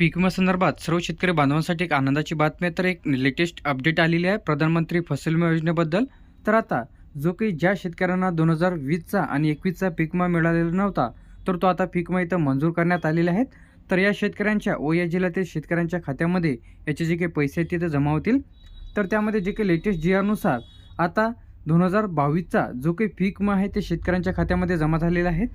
पीक विम्यासंदर्भात सर्व शेतकरी बांधवांसाठी एक आनंदाची बातमी आहे. तर एक लेटेस्ट अपडेट आलेली आहे. प्रधानमंत्री फसल विमा योजनेबद्दल. तर आता जो काही ज्या शेतकऱ्यांना दोन हजार वीसचा आणि एकवीसचा पीक विमा मिळालेला नव्हता तर तो आता पीक विमा इथं मंजूर करण्यात आलेले आहेत. तर या शेतकऱ्यांच्या ओ या जिल्ह्यातील शेतकऱ्यांच्या खात्यामध्ये याचे जे काही पैसे आहेत तिथे जमा होतील. तर त्यामध्ये जे काही लेटेस्ट जी आरनुसार आता दोन हजार बावीसचा जो काही पीक विमा आहे ते शेतकऱ्यांच्या खात्यामध्ये जमा झालेला आहे.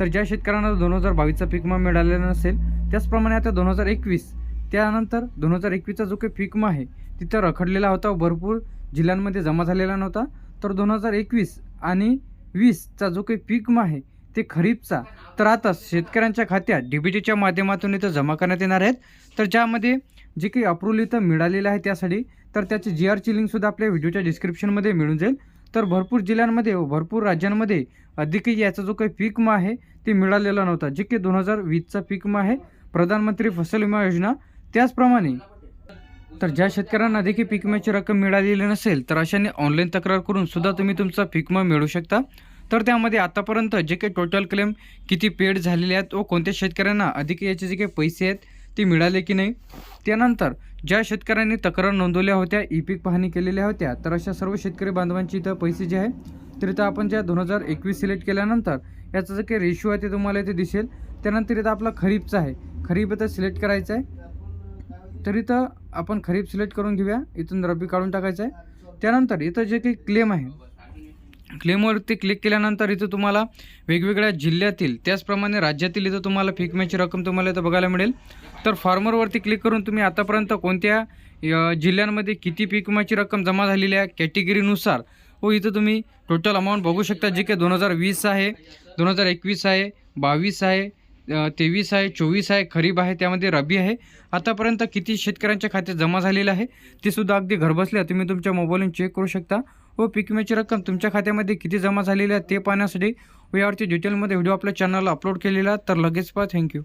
तर ज्या शेतकऱ्यांना दोन हजार बावीसचा पीक मिळालेला नसेल त्याचप्रमाणे आता दोन हजार एकवीस त्यानंतर दोन हजार एकवीसचा जो काही पीक आहे तिथं रखडलेला होता भरपूर जिल्ह्यांमध्ये जमा झालेला नव्हता. तर दोन हजार एकवीस आणि वीसचा जो काही पीक आहे ते खरीपचा. तर आता शेतकऱ्यांच्या खात्यात डी बी टीच्या माध्यमातून इथं जमा करण्यात येणार आहेत. तर ज्यामध्ये जे काही अप्रूव्हल इथं मिळालेलं आहे त्यासाठी तर त्याची जी आरची लिंकसुद्धा आपल्या व्हिडिओच्या डिस्क्रिप्शनमध्ये मिळून जाईल. तर भरपूर जिल्ह्यांमध्ये व भरपूर राज्यांमध्ये अधिकही याचा जो काही पीक आहे ते मिळालेला नव्हता. जे की दोन हजार वीसचा पीक आहे प्रधानमंत्री फसल विमा योजना. त्याचप्रमाणे तर ज्या शेतकऱ्यांना देखील पीक विम्याची रक्कम मिळालेली नसेल तर अशाने ऑनलाईन तक्रार करून सुद्धा तुम्ही तुमचा पीक विमा मिळू शकता. तर त्यामध्ये आतापर्यंत जे काही टोटल क्लेम किती पेड झालेले आहेत व कोणत्या शेतकऱ्यांना अधिक याचे जे काही पैसे आहेत ते मिळाले की नाही त्यानंतर ज्या शेतकऱ्यांनी तक्रार नोंदवल्या होत्या ई पीक पाहणी केलेल्या होत्या तर अशा सर्व शेतकरी बांधवांची इथं पैसे जे आहे तर इथं आपण ज्या दोन हजार एकवीस सिलेक्ट केल्यानंतर याचा जो काही रेशो आहे ते तुम्हाला इथे दिसेल. त्यानंतर इथं आपला खरीपचा आहे. खरीप इथं सिलेक्ट करायचं आहे. तर इथं आपण खरीप सिलेक्ट करून घेऊया. इथून रब्बी काढून टाकायचं आहे. त्यानंतर इथं जे काही क्लेम आहे क्लेमवरती क्लिक केल्यानंतर इथं तुम्हाला वेगवेगळ्या जिल्ह्यातील त्याचप्रमाणे राज्यातील इथं तुम्हाला फिकम्याची रक्कम तुम्हाला इथं बघायला मिळेल. तर फार्मरवरती क्लिक करून तुम्ही आतापर्यंत कोणत्या जिल्ह्यांमध्ये किती पीक विम्याची रक्कम जमा झालेली आहे कॅटेगरीनुसार व इथं तुम्ही टोटल अमाऊंट बघू शकता जे काही दोन हजार वीस आहे दोन हजार एकवीस आहे बावीस आहे तेवीस आहे चोवीस आहे खरीप आहे त्यामध्ये रबी आहे. आतापर्यंत किती शेतकऱ्यांच्या खात्यात जमा झालेलं आहे ते सुद्धा अगदी घरबसल्या तुम्ही तुमच्या मोबाईलवरून चेक करू शकता. व पीक विम्याची रक्कम तुमच्या खात्यामध्ये किती जमा झालेली आहे ते पाहण्यासाठी व यावरती डिटेलमध्ये व्हिडिओ आपल्या चॅनलला अपलोड केलेला तर लगेच पहा. थँक्यू